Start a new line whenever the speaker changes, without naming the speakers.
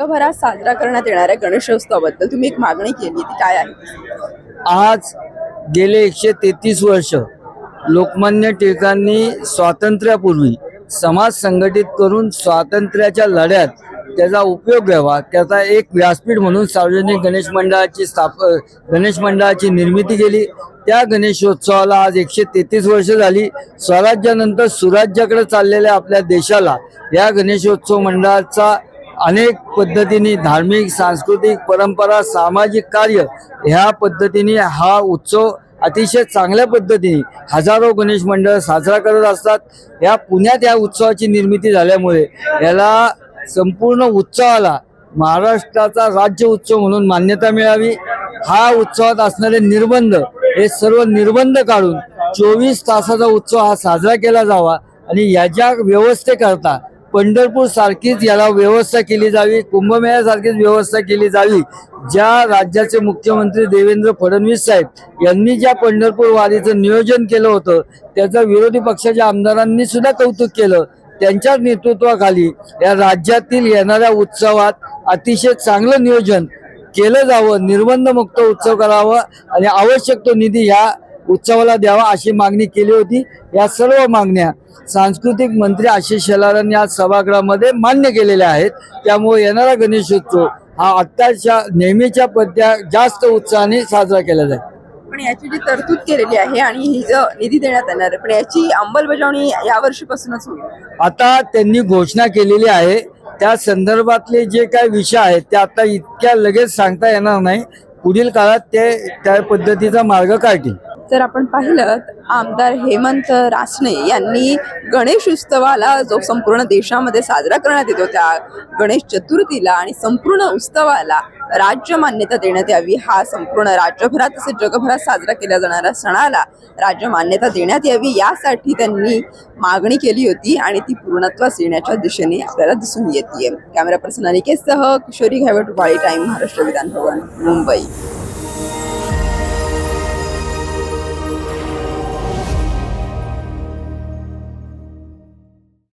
जगभरात साजरा करण्यात येणाऱ्या गणेशोत्सवाबद्दल तुम्ही एक मागणी केली ती काय आहे?
आज गेले एकशे तेहतीस वर्ष लोकमान्य टिळकांनी स्वातंत्र्यापूर्वी समाज संघटित करून स्वातंत्र्याच्या लढ्यात त्याचा उपयोग घ्यावा त्याचा एक व्यासपीठ म्हणून सार्वजनिक गणेश मंडळाची स्थाप गणेश मंडळाची निर्मिती केली. त्या गणेशोत्सवाला आज एकशे तेहतीस वर्ष झाली. स्वराज्यानंतर सुराज्याकडे चाललेल्या आपल्या देशाला या गणेशोत्सव मंडळाचा अनेक पद्धतीने धार्मिक सांस्कृतिक परंपरा सामाजिक कार्य ह्या पद्धतीने हा उत्सव अतिशय चांगल्या पद्धतीने हजारो गणेश मंडळ साजरा करत असतात. या पुण्यात या उत्सवाची निर्मिती झाल्यामुळे याला संपूर्ण उत्सवाला महाराष्ट्राचा राज्य उत्सव म्हणून मान्यता मिळावी. हा उत्सवात असणारे निर्बंध हे सर्व निर्बंध काढून चोवीस तासाचा उत्सव हा साजरा केला जावा आणि याच्या व्यवस्थेकरता पंढरपूर सारखीच याला व्यवस्था केली जावी कुंभमेळ्यासारखीच व्यवस्था केली जावी ज्या राज्याचे मुख्यमंत्री देवेंद्र फडणवीस साहेब यांनी ज्या पंढरपूर वारीचं नियोजन केलं होतं त्याचं विरोधी पक्षाच्या आमदारांनी सुद्धा कौतुक केलं. त्यांच्या नेतृत्वाखाली या राज्यातील येणाऱ्या उत्सवात अतिशय चांगलं नियोजन केलं जावं निर्बंधमुक्त उत्सव करावा आणि आवश्यक तो निधी ह्या उत्सवाला द्यावा अशी मागणी केली होती. या सर्व मागण्या सांस्कृतिक मंत्री आशिष शेलारांनी आज सभागृहामध्ये मान्य केलेल्या आहेत. त्यामुळे येणारा गणेशोत्सव हा आत्ताच्या नेहमीच्या पद्धत्या जास्त उत्साहाने साजरा केला जाईल.
पण याची जी तरतूद केलेली आहे आणि ही जो निधी देण्यात येणार आहे पण याची अंमलबजावणी या वर्षीपासूनच होईल.
आता त्यांनी घोषणा केलेली आहे. त्या संदर्भातले जे काही विषय आहेत ते आता इतक्या लगेच सांगता येणार नाही. पुढील काळात ते त्या पद्धतीचा मार्ग काढतील.
जर आपण पाहिलं आमदार हेमंत रासने यांनी गणेश उत्सवाला जो संपूर्ण देशामध्ये साजरा करण्यात येतो त्या गणेश चतुर्थीला आणि संपूर्ण उत्सवाला राज्य मान्यता देण्यात यावी हा संपूर्ण राज्यभरात तसेच जगभरात साजरा केला जाणाऱ्या सणाला राज्य मान्यता देण्यात यावी यासाठी त्यांनी मागणी केली होती आणि ती पूर्णत्वास येण्याच्या दिशेने आपल्याला दिसून येते कॅमेरा पर्सन अनिकेतसह किशोरी घावट वाई टाईम महाराष्ट्र विधान भवन मुंबई.